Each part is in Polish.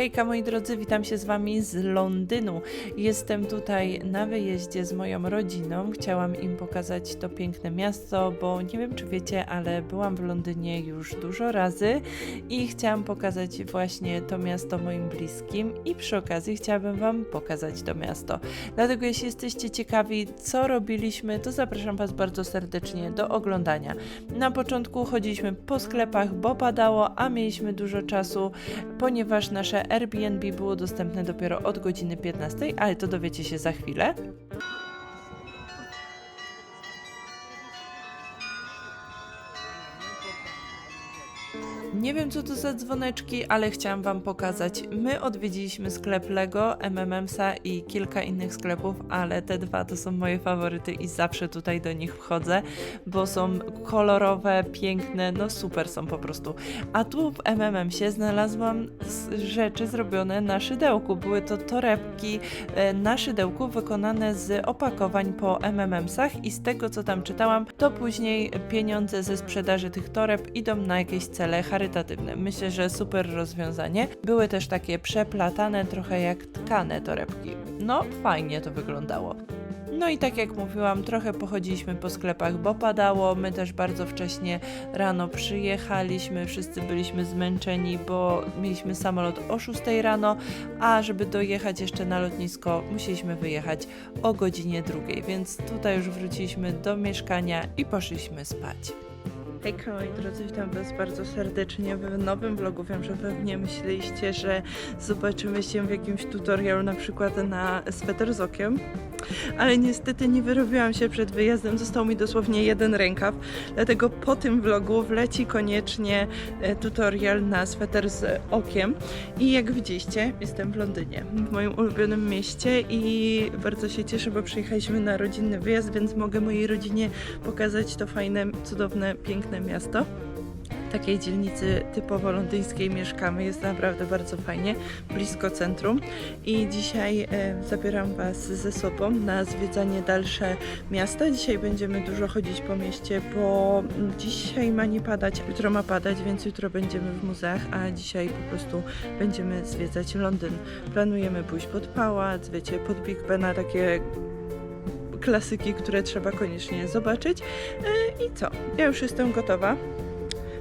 Hejka moi drodzy, witam się z wami z Londynu. Jestem tutaj na wyjeździe z moją rodziną. Chciałam im pokazać to piękne miasto, bo nie wiem czy wiecie, ale byłam w Londynie już dużo razy i chciałam pokazać właśnie to miasto moim bliskim i przy okazji chciałabym wam pokazać to miasto. Dlatego jeśli jesteście ciekawi co robiliśmy, to zapraszam was bardzo serdecznie do oglądania. Na początku chodziliśmy po sklepach, bo padało, a mieliśmy dużo czasu, ponieważ nasze Airbnb było dostępne dopiero od godziny 15, ale to dowiecie się za chwilę. Nie wiem co to za dzwoneczki, ale chciałam wam pokazać. My odwiedziliśmy sklep Lego, MMMsa i kilka innych sklepów, ale te dwa to są moje faworyty i zawsze tutaj do nich wchodzę, bo są kolorowe, piękne, no super są po prostu. A tu w MMMsie znalazłam rzeczy zrobione na szydełku. Były to torebki e, na szydełku wykonane z opakowań po MMMsach i z tego co tam czytałam, to później pieniądze ze sprzedaży tych toreb idą na jakieś cele charytatywne. Myślę, że super rozwiązanie. Były też takie przeplatane, trochę jak tkane torebki. No, fajnie to wyglądało. No i tak jak mówiłam, trochę pochodziliśmy po sklepach, bo padało. My też bardzo wcześnie rano przyjechaliśmy, wszyscy byliśmy zmęczeni, bo mieliśmy samolot o 6 rano, a żeby dojechać jeszcze na lotnisko, musieliśmy wyjechać o godzinie drugiej, więc tutaj już wróciliśmy do mieszkania i poszliśmy spać. Hejka moi drodzy, witam Was bardzo serdecznie w nowym vlogu. Wiem, że pewnie myśleliście, że zobaczymy się w jakimś tutorialu na przykład na sweter z okiem, ale niestety nie wyrobiłam się przed wyjazdem, został mi dosłownie jeden rękaw, dlatego po tym vlogu wleci koniecznie e, tutorial na sweter z okiem. I jak widzieliście, jestem w Londynie, w moim ulubionym mieście i bardzo się cieszę, bo przyjechaliśmy na rodzinny wyjazd, więc mogę mojej rodzinie pokazać to fajne, cudowne, piękne miasto. W takiej dzielnicy typowo londyńskiej mieszkamy, jest naprawdę bardzo fajnie, blisko centrum i dzisiaj e, zabieram Was ze sobą na zwiedzanie dalsze miasta. Dzisiaj będziemy dużo chodzić po mieście, bo dzisiaj ma nie padać, jutro ma padać, więc jutro będziemy w muzeach, a dzisiaj po prostu będziemy zwiedzać Londyn. Planujemy pójść pod pałac, wiecie, pod Big Bena, takie klasyki, które trzeba koniecznie zobaczyć. E, I co? Ja już jestem gotowa.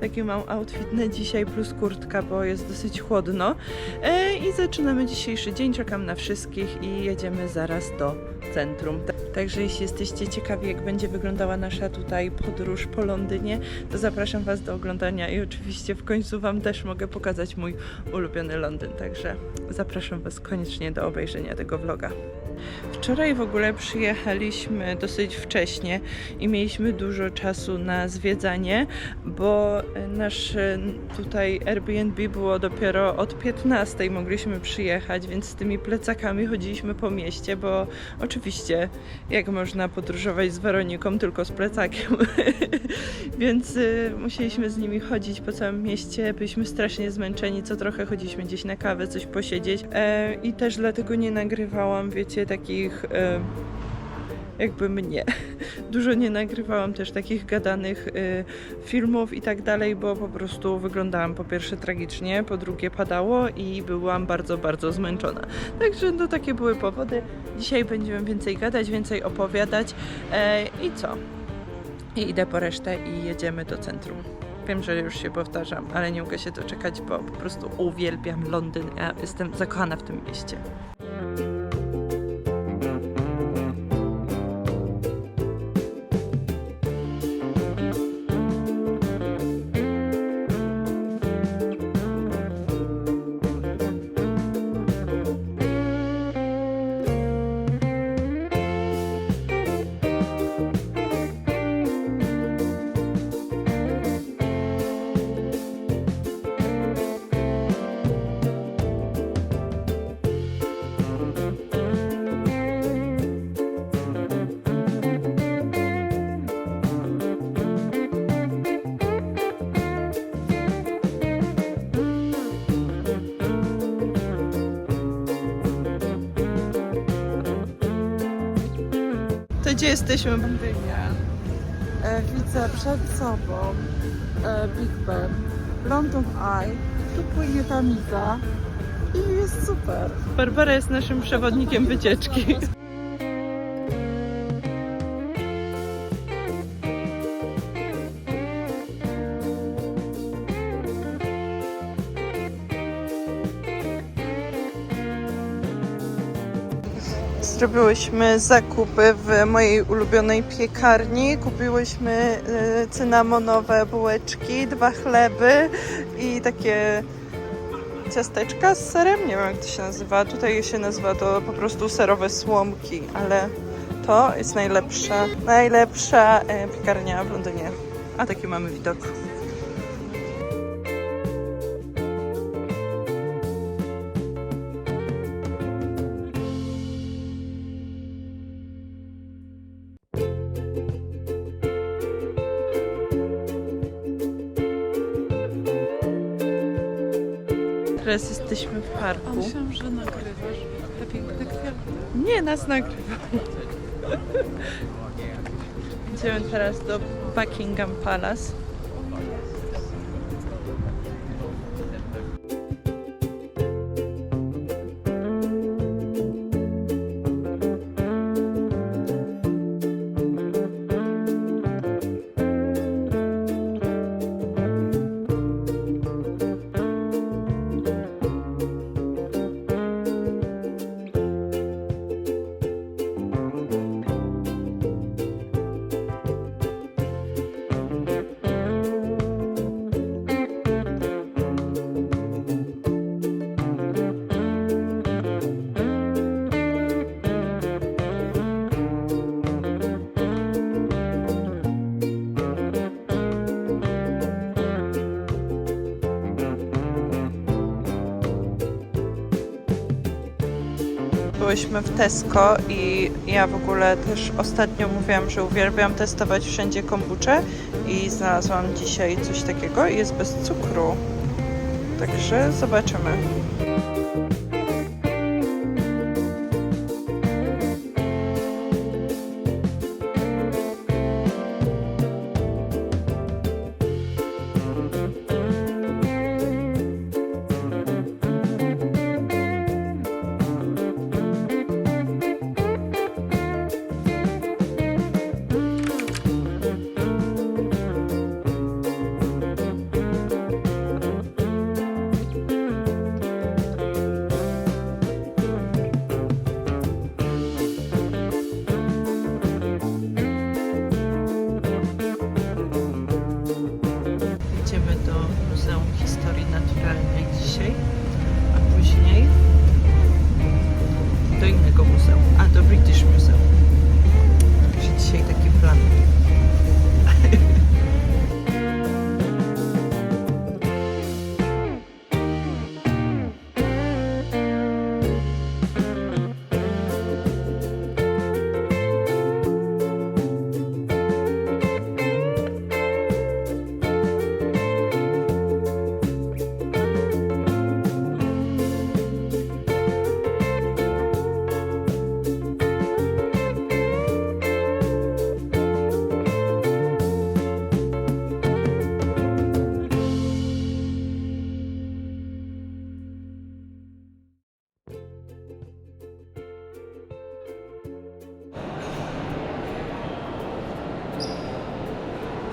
Taki mam outfit na dzisiaj plus kurtka, bo jest dosyć chłodno. E, I zaczynamy dzisiejszy dzień. Czekam na wszystkich i jedziemy zaraz do centrum. Ta- Także jeśli jesteście ciekawi, jak będzie wyglądała nasza tutaj podróż po Londynie, to zapraszam Was do oglądania i oczywiście w końcu Wam też mogę pokazać mój ulubiony Londyn. Także zapraszam Was koniecznie do obejrzenia tego vloga. Wczoraj w ogóle przyjechaliśmy dosyć wcześnie i mieliśmy dużo czasu na zwiedzanie, bo e, nasz e, tutaj Airbnb było dopiero od 15 mogliśmy przyjechać, więc z tymi plecakami chodziliśmy po mieście, bo oczywiście jak można podróżować z Weroniką tylko z plecakiem. więc y, musieliśmy z nimi chodzić po całym mieście, byliśmy strasznie zmęczeni, co trochę chodziliśmy gdzieś na kawę, coś posiedzieć e, i też dlatego nie nagrywałam, wiecie, takich e, jakby mnie. Dużo nie nagrywałam też takich gadanych e, filmów i tak dalej, bo po prostu wyglądałam po pierwsze tragicznie, po drugie padało i byłam bardzo, bardzo zmęczona. Także no takie były powody. Dzisiaj będziemy więcej gadać, więcej opowiadać e, i co? I idę po resztę i jedziemy do centrum. Wiem, że już się powtarzam, ale nie mogę się doczekać, bo po prostu uwielbiam Londyn. Ja jestem zakochana w tym mieście. Gdzie jesteśmy, Bondynia? E, widzę przed sobą e, Big Ben, London Eye, tu płynie Tamiza i jest super. Barbara jest naszym przewodnikiem wycieczki. Zrobiłyśmy zakupy w mojej ulubionej piekarni. Kupiłyśmy e, cynamonowe bułeczki, dwa chleby i takie ciasteczka z serem. Nie wiem jak to się nazywa. Tutaj się nazywa to po prostu serowe słomki, ale to jest najlepsza, najlepsza e, piekarnia w Londynie. A taki mamy widok. Teraz jesteśmy w parku. Myślałam, że nagrywasz te piękne kwiaty. Nie, nas nagrywa. Idziemy teraz do Buckingham Palace. Byłyśmy w Tesco i ja w ogóle też ostatnio mówiłam, że uwielbiam testować wszędzie kombucze i znalazłam dzisiaj coś takiego i jest bez cukru. Także zobaczymy.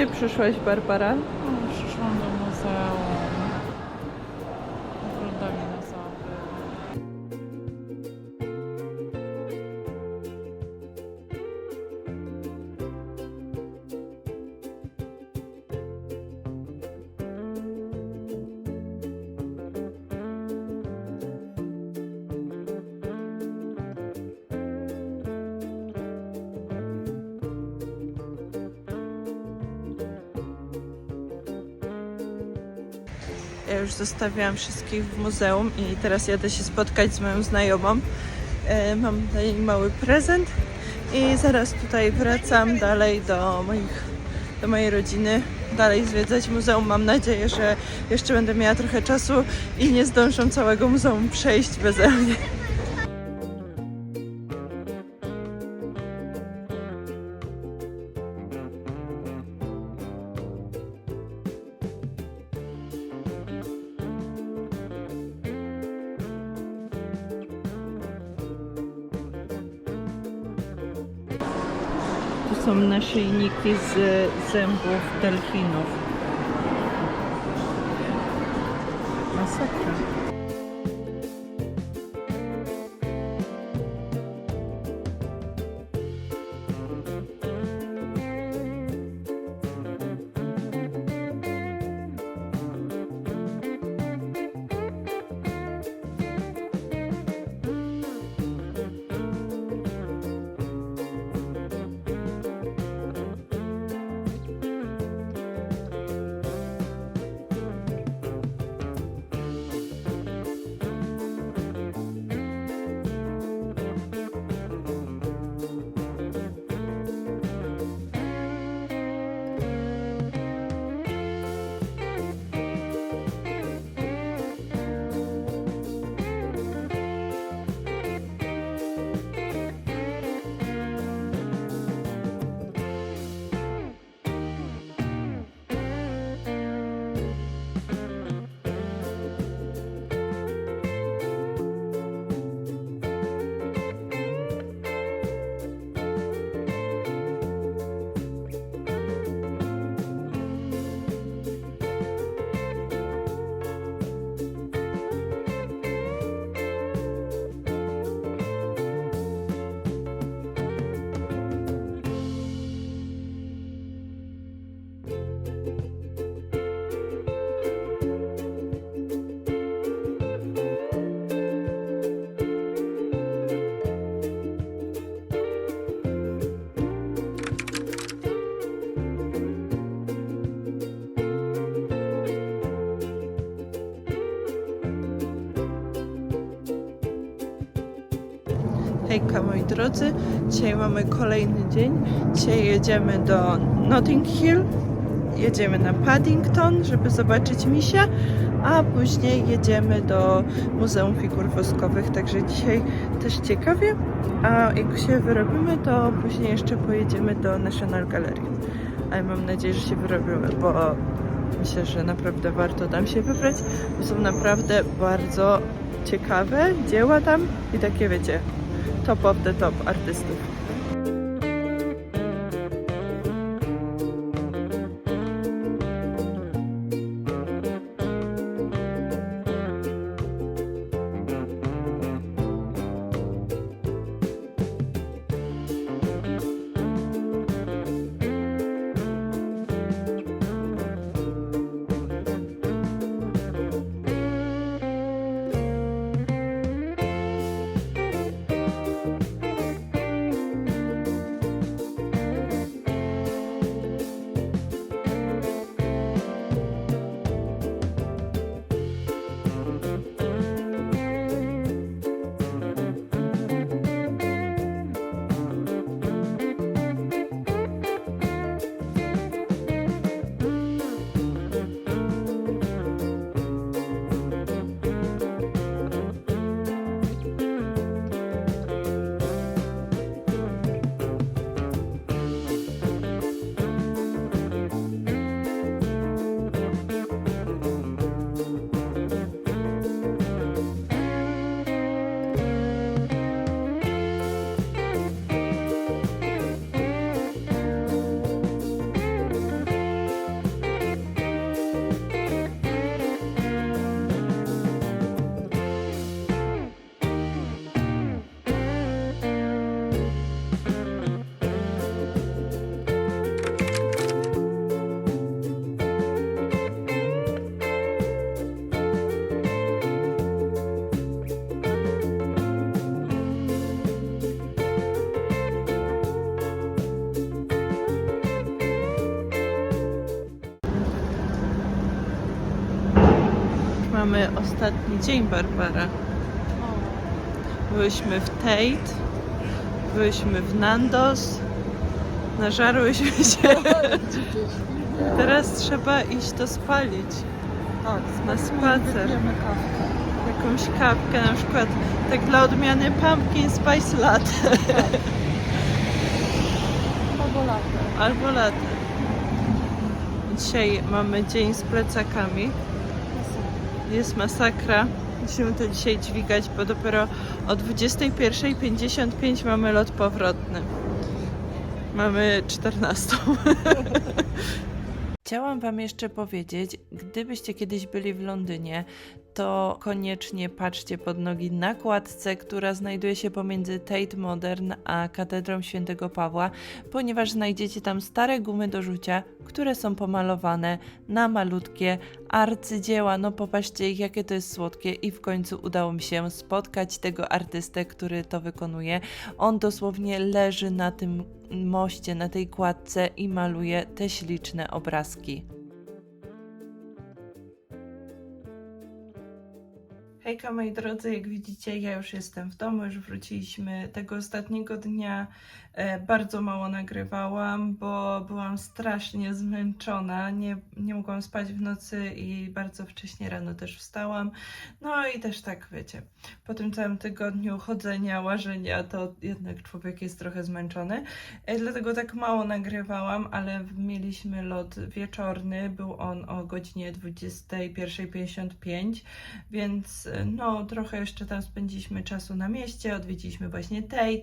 Gdzie przyszłaś, Barbara? Ja już zostawiłam wszystkich w muzeum i teraz jadę się spotkać z moją znajomą. E, Mam dla niej mały prezent i zaraz tutaj wracam dalej do moich, do mojej rodziny, dalej zwiedzać muzeum. Mam nadzieję, że jeszcze będę miała trochę czasu i nie zdążą całego muzeum przejść beze mnie. Z zębów delfinów. Hejka moi drodzy, dzisiaj mamy kolejny dzień. Dzisiaj jedziemy do Notting Hill, jedziemy na Paddington, żeby zobaczyć misia, a później jedziemy do Muzeum Figur Woskowych, także dzisiaj też ciekawie. A jak się wyrobimy, to później jeszcze pojedziemy do National Gallery. Ale mam nadzieję, że się wyrobimy, bo myślę, że naprawdę warto tam się wybrać, bo są naprawdę bardzo ciekawe dzieła tam i takie wiecie, top of the top artystów. Mamy ostatni dzień, Barbara. Byłyśmy w Tate, byłyśmy w Nandos, nażarłyśmy się. Teraz trzeba iść to spalić. Tak, Na spacer. Jakąś kawkę na przykład, tak dla odmiany pumpkin spice latte Albo latę. albo latte. Dzisiaj mamy dzień z plecakami. Jest masakra. Musimy to dzisiaj dźwigać, bo dopiero o 21.55 mamy lot powrotny. Mamy 14. Chciałam Wam jeszcze powiedzieć, gdybyście kiedyś byli w Londynie, to koniecznie patrzcie pod nogi na kładce, która znajduje się pomiędzy Tate Modern a Katedrą Świętego Pawła, ponieważ znajdziecie tam stare gumy do rzucia, które są pomalowane na malutkie arcydzieła. No popatrzcie, jakie to jest słodkie i w końcu udało mi się spotkać tego artystę, który to wykonuje. On dosłownie leży na tym moście, na tej kładce i maluje te śliczne obrazki. Hejka moi drodzy, jak widzicie ja już jestem w domu, już wróciliśmy tego ostatniego dnia. E, bardzo mało nagrywałam, bo byłam strasznie zmęczona, nie, nie mogłam spać w nocy i bardzo wcześnie rano też wstałam. No i też tak wiecie, po tym całym tygodniu chodzenia, łażenia, to jednak człowiek jest trochę zmęczony. E, Dlatego tak mało nagrywałam, ale mieliśmy lot wieczorny, był on o godzinie 21.55, więc e, no trochę jeszcze tam spędziliśmy czasu na mieście, odwiedziliśmy właśnie Tate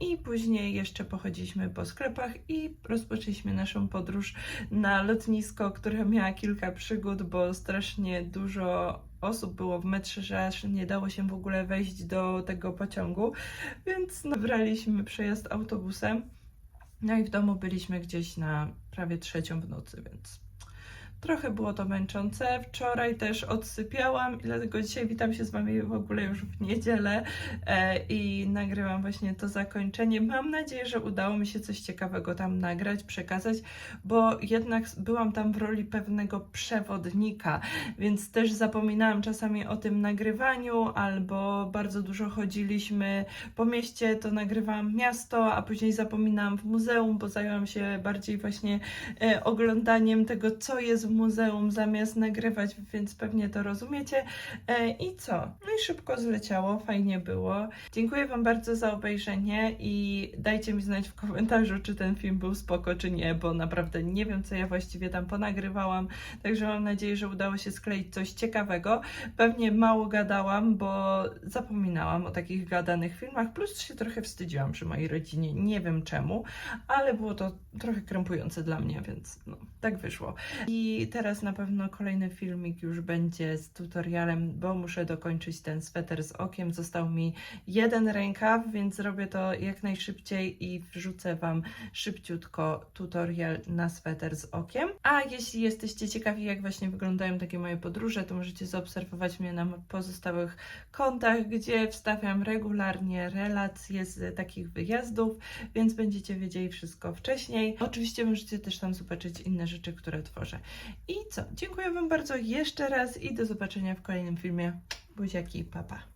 i później jeszcze pochodziliśmy po sklepach i rozpoczęliśmy naszą podróż na lotnisko, które miała kilka przygód, bo strasznie dużo osób było w metrze, że aż nie dało się w ogóle wejść do tego pociągu, więc no, braliśmy przejazd autobusem. No i w domu byliśmy gdzieś na prawie trzecią w nocy, więc trochę było to męczące. Wczoraj też odsypiałam, dlatego dzisiaj witam się z Wami w ogóle już w niedzielę e, i nagrywam właśnie to zakończenie. Mam nadzieję, że udało mi się coś ciekawego tam nagrać, przekazać, bo jednak byłam tam w roli pewnego przewodnika, więc też zapominałam czasami o tym nagrywaniu, albo bardzo dużo chodziliśmy po mieście, to nagrywałam miasto, a później zapominałam w muzeum, bo zajęłam się bardziej właśnie e, oglądaniem tego, co jest w muzeum, zamiast nagrywać, więc pewnie to rozumiecie. E, I co? No i szybko zleciało, fajnie było. Dziękuję Wam bardzo za obejrzenie i dajcie mi znać w komentarzu, czy ten film był spoko, czy nie, bo naprawdę nie wiem, co ja właściwie tam ponagrywałam, także mam nadzieję, że udało się skleić coś ciekawego. Pewnie mało gadałam, bo zapominałam o takich gadanych filmach, plus się trochę wstydziłam przy mojej rodzinie, nie wiem czemu, ale było to trochę krępujące dla mnie, więc no, tak wyszło. I teraz na pewno kolejny filmik już będzie z tutorialem, bo muszę dokończyć ten sweter z okiem. Został mi jeden rękaw, więc zrobię to jak najszybciej i wrzucę Wam szybciutko tutorial na sweter z okiem. A jeśli jesteście ciekawi, jak właśnie wyglądają takie moje podróże, to możecie zaobserwować mnie na pozostałych kontach, gdzie wstawiam regularnie relacje z takich wyjazdów, więc będziecie wiedzieli wszystko wcześniej. Oczywiście możecie też tam zobaczyć inne rzeczy, które tworzę. I co? Dziękuję Wam bardzo jeszcze raz i do zobaczenia w kolejnym filmie. Buziaki, papa. Pa.